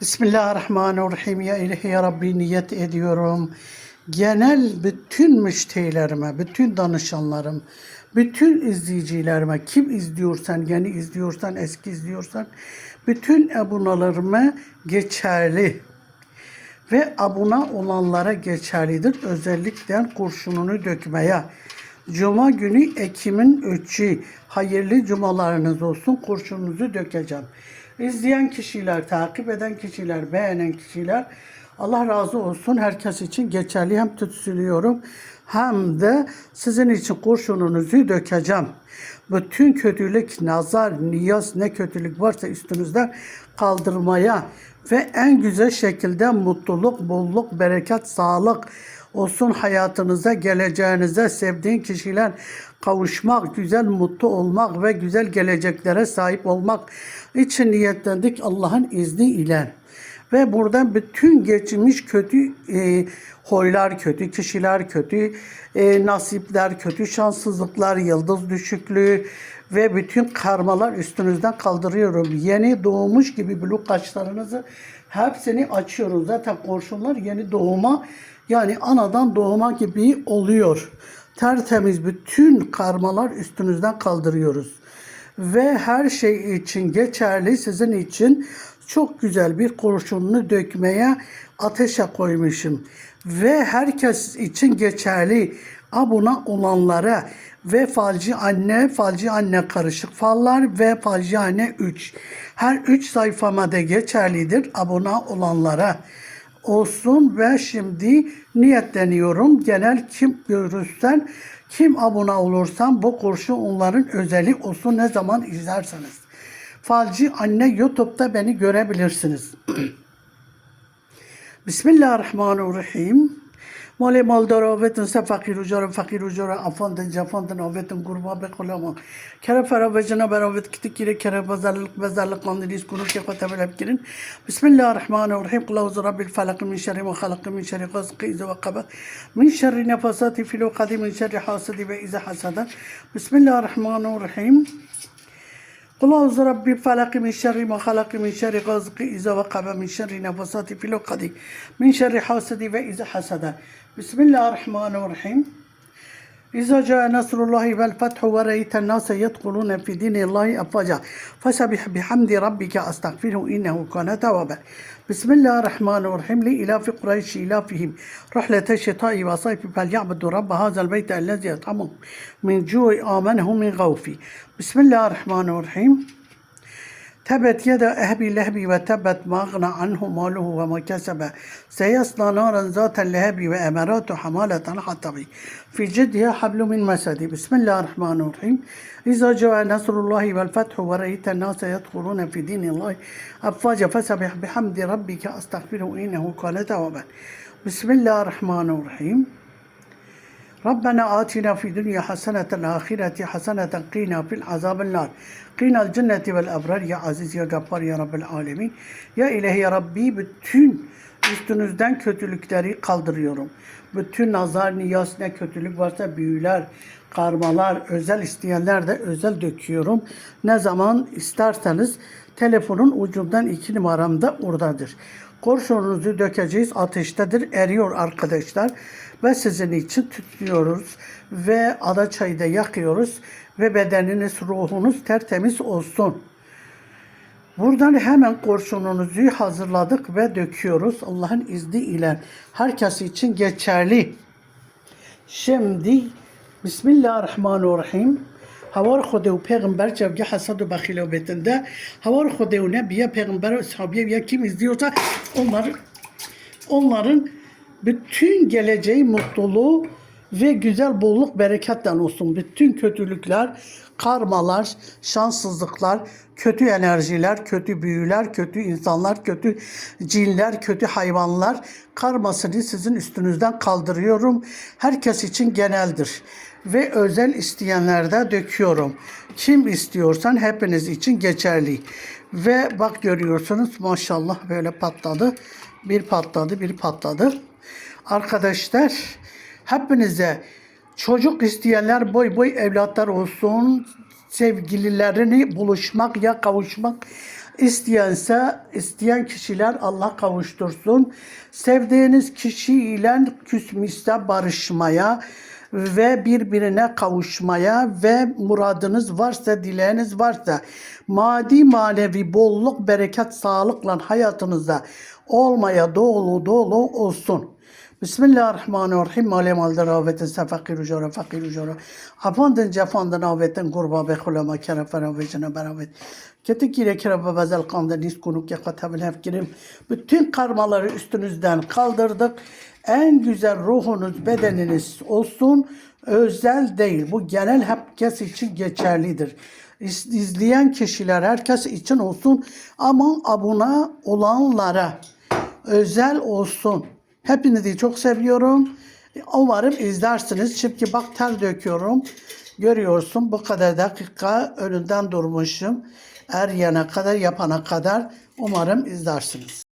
Bismillahirrahmanirrahim. Ya ilahi ya Rabbi niyet ediyorum. Genel bütün müşterilerime, bütün danışanlarım, bütün izleyicilerime, kim izliyorsan, yeni izliyorsan, eski izliyorsan, bütün abonalarıma geçerli ve abone olanlara geçerlidir. Özellikle kurşununu dökmeye. Cuma günü Ekim'in 3'ü. Hayırlı cumalarınız olsun. Kurşununuzu dökeceğim. İzleyen kişiler, takip eden kişiler, beğenen kişiler Allah razı olsun. Herkes için geçerli hem tütsülüyorum hem de sizin için kurşununuzu dökeceğim. Bütün kötülük, nazar, niyaz ne kötülük varsa üstünüzden kaldırmaya ve en güzel şekilde mutluluk, bolluk, bereket, sağlık olsun hayatınıza, geleceğinize, sevdiğin kişiler kavuşmak, güzel mutlu olmak ve güzel geleceklere sahip olmak için niyetlendik Allah'ın izni ile. Ve buradan bütün geçmiş kötü e, huylar kötü, kişiler kötü, e, nasipler kötü, şanssızlıklar, yıldız düşüklüğü ve bütün karmalar üstünüzden kaldırıyorum. Yeni doğmuş gibi blok kaşlarınızı hepsini açıyoruz. Zaten kurşunlar yeni doğuma yani anadan doğuma gibi oluyor. Tertemiz bütün karmalar üstünüzden kaldırıyoruz. Ve her şey için geçerli sizin için çok güzel bir kurşununu dökmeye ateşe koymuşum. Ve herkes için geçerli abone olanlara ve falcı anne, falcı anne karışık fallar ve falcı anne 3. Her 3 sayfama da geçerlidir abone olanlara olsun ve şimdi niyetleniyorum. Genel kim görürsen, kim abone olursan bu kurşun onların özeli olsun ne zaman izlerseniz. Falcı anne YouTube'da beni görebilirsiniz. Bismillahirrahmanirrahim. مال مالدار آوتن سه فقیر و جار فقیر و جار افاندن جفاندن آوتن قربا به خلاما کره فرا و جنا براوت کتی کیره کره بزرلق بزرلق قاندلیس کنو که خطب لب کرن بسم الله الرحمن الرحيم قل أعوذ رب الفلق من شر ما خلق من شر غاسق إذا وقب من شر نفاسات في العقد من شر حاسد وإذا حسد بسم الله الرحمن الرحيم قل أعوذ رب الفلق من شر ما خلق من شر غاسق إذا وقب من شر نفاسات في العقد من شر حاسد وإذا حسد. بسم الله الرحمن الرحيم. إذا جاء نصر الله والفتح ورأيت الناس يدخلون في دين الله أفواجا. فسبح بحمد ربك أستغفره إنه كان توابا. بسم الله الرحمن الرحيم. لإلاف قريش إلافهم رحلة الشتاء وصيف. فليعبدوا رب هذا البيت الذي أطعمهم من جوع آمنهم من خوف. بسم الله الرحمن الرحيم. تبت يد أهبي لهبي وتبت ما أغنى عنه ماله وما كسب. سيصلى نارا ذات اللهب وأمرات حمالة الحطب في جدها حبل من مسد. بسم الله الرحمن الرحيم. إذا جاء نصر الله والفتح ورأيت الناس يدخلون في دين الله أفواجا فسبح بحمد ربك أستغفره إنه كان توابا. بسم الله الرحمن الرحيم. Rabbena atina fi dünya haseneten ahireti haseneten qina fil azabin nar. Qina el cenneti vel ebrar ya aziz ya gaffar ya rabbil alemin. Ya ilahi ya Rabbi bütün üstünüzden kötülükleri kaldırıyorum. Bütün nazar, niyaz ne kötülük varsa büyüler, karmalar, özel isteyenler de özel döküyorum. Ne zaman isterseniz telefonun ucundan iki numaramda oradadır. Kurşununuzu dökeceğiz. Ateştedir. Eriyor arkadaşlar. Ve sizin için tutuyoruz. Ve ada çayı da yakıyoruz. Ve bedeniniz, ruhunuz tertemiz olsun. Buradan hemen kurşununuzu hazırladık ve döküyoruz. Allah'ın izni ile herkes için geçerli. Şimdi Bismillahirrahmanirrahim. Havar خود و پیغمبر جوگه حسد و بخیل و betinde havar خود و nebiye peygamber sahabiye ya kim izliyorsa onların onların bütün geleceği mutluluğu ve güzel bolluk bereketten olsun. Bütün kötülükler, karmalar, şanssızlıklar, kötü enerjiler, kötü büyüler, kötü insanlar, kötü cinler, kötü hayvanlar karmasını sizin üstünüzden kaldırıyorum. Herkes için geneldir ve özel isteyenlerde döküyorum. Kim istiyorsan hepiniz için geçerli. Ve bak görüyorsunuz maşallah böyle patladı. Bir patladı, bir patladı. Arkadaşlar hepinize çocuk isteyenler boy boy evlatlar olsun. Sevgililerini buluşmak ya kavuşmak İsteyense, isteyen kişiler Allah kavuştursun. Sevdiğiniz kişiyle küsmüşse barışmaya ve birbirine kavuşmaya ve muradınız varsa, dileğiniz varsa, maddi manevi bolluk, bereket, sağlıkla hayatınızda olmaya dolu dolu olsun. Bismillahirrahmanirrahim. Male malda ravetin se fakir ucara fakir ucara. Afandın cefandın avetin kurba be kulama kere fera vecine beravet. Keti kire kere be bezel kandı nis kunuk ya katabel hefkirim. Bütün karmaları üstünüzden kaldırdık. En güzel ruhunuz, bedeniniz olsun. Özel değil. Bu genel herkes için geçerlidir. İz- İzleyen kişiler herkes için olsun ama abone olanlara özel olsun. Hepinizi çok seviyorum. Umarım izlersiniz. Şimdi bak ter döküyorum. Görüyorsun bu kadar dakika önünden durmuşum. Er yana kadar yapana kadar umarım izlersiniz.